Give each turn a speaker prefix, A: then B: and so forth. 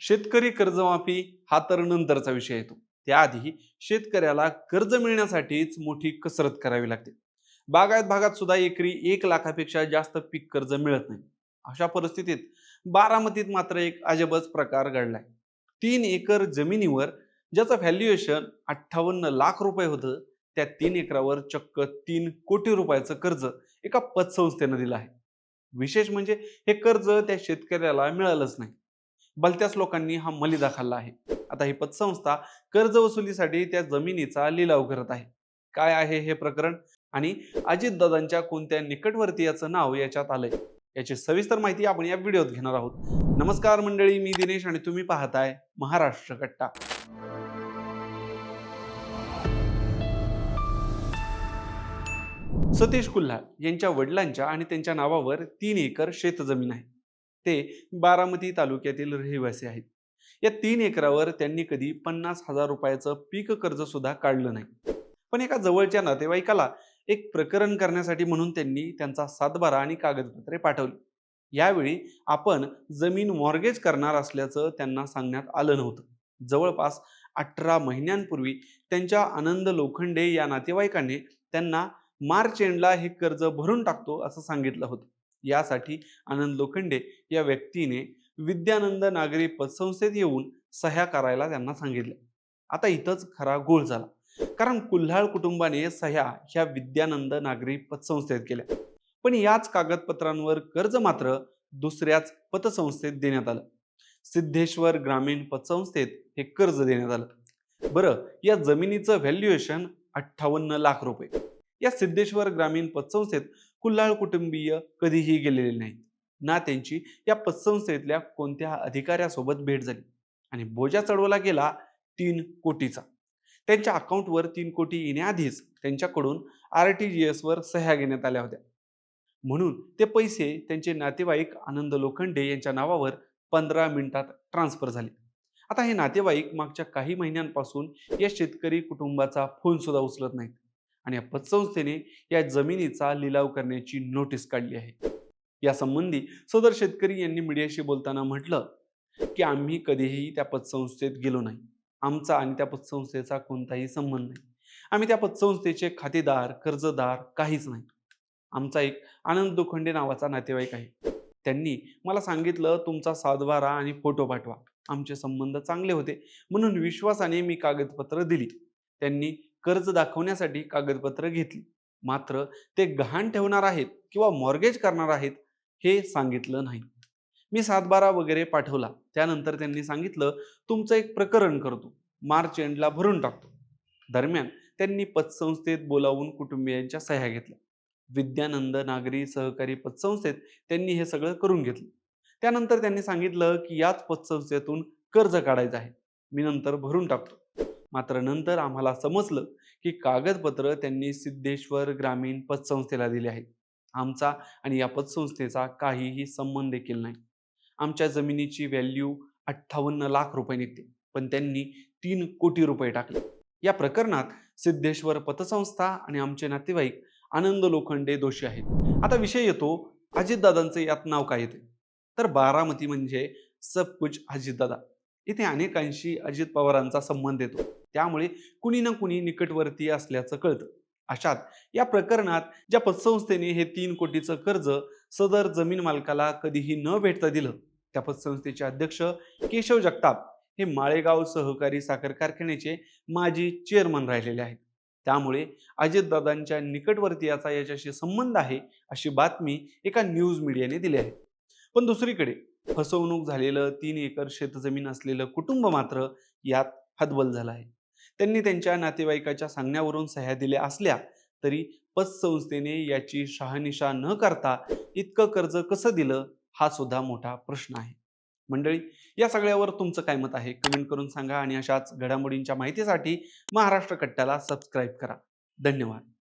A: शेतकरी कर्जमाफी हा तर नंतरचा विषय येतो. त्याआधी शेतकऱ्याला कर्ज मिळण्यासाठीच मोठी कसरत करावी लागते. बागायत भागात सुद्धा एकरी एक लाखापेक्षा जास्त पीक कर्ज मिळत नाही. अशा परिस्थितीत बारामतीत मात्र एक अजबच प्रकार घडलाय. तीन एकर जमिनीवर ज्याचं व्हॅल्युएशन अठ्ठावन्न लाख रुपये होतं त्या तीन एकरावर चक्क तीन कोटी रुपयाचं कर्ज एका पतसंस्थेनं दिलं आहे. विशेष म्हणजे हे कर्ज त्या शेतकऱ्याला मिळालंच नाही. भलत्याच लोकांनी हा मलिदा खाल्ला आहे. आता ही पतसंस्था कर्ज वसुलीसाठी त्या जमिनीचा लिलाव करत आहे. काय आहे हे प्रकरण? आणि अजितदादांच्या कोणत्या निकटवर्तीयाचं नाव याच्यात आलंय? याची सविस्तर माहिती आपण या व्हिडिओत घेणार आहोत. नमस्कार मंडळी मी दिनेश आणि तुम्ही पाहताय महाराष्ट्र कट्टा. सतीश कुल्हाळ यांच्या वडिलांच्या आणि त्यांच्या नावावर तीन एकर शेतजमीन आहे. ते बारामती तालुक्यातील रहिवासी आहेत. या तीन एकरावर त्यांनी कधी पन्नास हजार रुपयाचं पीक कर्ज सुद्धा काढलं नाही. पण एका जवळच्या नातेवाईकाला एक प्रकरण करण्यासाठी म्हणून त्यांनी त्यांचा सातबारा आणि कागदपत्रे पाठवली. यावेळी आपण जमीन मॉर्गेज करणार असल्याचं त्यांना सांगण्यात आलं नव्हतं. जवळपास अठरा महिन्यांपूर्वी त्यांच्या आनंद लोखंडे या नातेवाईकाने त्यांना मार्च एंडला हे कर्ज भरून टाकतो असं सांगितलं होतं. यासाठी आनंद लोखंडे या व्यक्तीने विद्यानंद नागरी पतसंस्थेत येऊन सह्या करायला त्यांना सांगितले. आता इथंच खरा गोळ झाला. कारण कुल्हाळ कुटुंबाने सह्या ह्या विद्यानंद नागरी पतसंस्थेत केल्या. पण याच कागदपत्रांवर कर्ज मात्र दुसऱ्याच पतसंस्थेत देण्यात आलं. सिद्धेश्वर ग्रामीण पतसंस्थेत हे कर्ज देण्यात आलं. बरं या जमिनीचं व्हॅल्युएशन अठ्ठावन्न लाख रुपये. या सिद्धेश्वर ग्रामीण पतसंस्थेत कुल्हाळ कुटुंबीय कधीही गेलेले नाहीत. ना त्यांची या पतसंस्थेतल्या कोणत्या अधिकाऱ्यासोबत भेट झाली? आणि बोजा चढवला गेला तीन कोटीचा. त्यांच्या अकाउंटवर तीन कोटी येण्याआधीच त्यांच्याकडून आर टी जी एसवर सह्या घेण्यात आल्या होत्या. म्हणून ते पैसे त्यांचे नातेवाईक आनंद लोखंडे यांच्या नावावर पंधरा मिनिटात ट्रान्सफर झाले. आता हे नातेवाईक मागच्या काही महिन्यांपासून या शेतकरी कुटुंबाचा फोन सुद्धा उचलत नाहीत. आणि या पतसंस्थेने या जमिनीचा लिलाव करण्याची नोटीस काढली आहे. या संबंधी सदर शेतकरी यांनी मीडियाशी बोलताना म्हटलं की आम्ही कधीही त्या पतसंस्थेत गेलो नाही. आमचा आणि त्या पतसंस्थेचा कोणताही संबंध नाही. आम्ही त्या पतसंस्थेचे खातेदार कर्जदार काहीच नाही. आमचा एक आनंद दुखंडे नावाचा नातेवाईक आहे. त्यांनी मला सांगितलं तुमचा सातबारा आणि फोटो पाठवा. आमचे संबंध चांगले होते. म्हणून विश्वासाने मी कागदपत्र दिली. त्यांनी कर्ज दाखवण्यासाठी कागदपत्र घेतली. मात्र ते गहाण ठेवणार आहेत किंवा मॉर्गेज करणार आहेत हे सांगितलं नाही. मी सातबारा वगैरे पाठवला. त्यानंतर त्यांनी सांगितलं तुमचं एक प्रकरण करतो. मार्च एंडला भरून टाकतो. दरम्यान त्यांनी पतसंस्थेत बोलावून कुटुंबियांच्या सह्या घेतल्या. विद्यानंद नागरी सहकारी पतसंस्थेत त्यांनी हे सगळं करून घेतलं. त्यानंतर त्यांनी सांगितलं की याच पतसंस्थेतून कर्ज काढायचं आहे. मी नंतर भरून टाकतो. मात्र नंतर आम्हाला समजलं की कागदपत्र त्यांनी सिद्धेश्वर ग्रामीण पतसंस्थेला दिले आहेत. आमचा आणि या पतसंस्थेचा काहीही संबंध देखील नाही. आमच्या जमिनीची व्हॅल्यू अठ्ठावन्न लाख रुपये निघते पण त्यांनी तीन कोटी रुपये टाकले. या प्रकरणात सिद्धेश्वर पतसंस्था आणि आमचे नातेवाईक आनंद लोखंडे दोषी आहेत. आता विषय येतो अजितदादांचं यात नाव काय येते? तर बारामती म्हणजे सब कुछ अजितदादा. इथे अनेकांशी अजित पवारांचा संबंध येतो. त्यामुळे कुणी ना कुणी निकटवर्ती असल्याचं कळतं. अशात या प्रकरणात ज्या पतसंस्थेने हे तीन कोटीचं कर्ज सदर जमीन मालकाला कधीही न भेटता दिलं त्या पतसंस्थेचे अध्यक्ष केशव जगताप हे माळेगाव सहकारी साखर कारखान्याचे माजी चेअरमन राहिलेले आहेत. त्यामुळे अजितदादांच्या निकटवर्तीयाचा याच्याशी संबंध आहे अशी बातमी एका न्यूज मीडियाने दिली आहे. पण दुसरीकडे फसवणूक झालेलं तीन एकर शेतजमीन असलेलं कुटुंब मात्र यात हतबल झालं आहे. त्यांनी त्यांच्या नातेवाईकाच्या सांगण्यावरून सह्या दिल्या असल्या तरी पतसंस्थेने याची शहानिशा न करता इतकं कर्ज कसं दिलं हा सुद्धा मोठा प्रश्न आहे. मंडळी या सगळ्यावर तुमचं काय मत आहे? कमेंट करून सांगा आणि अशाच घडामोडींच्या माहितीसाठी महाराष्ट्र कट्ट्याला सबस्क्राईब करा. धन्यवाद.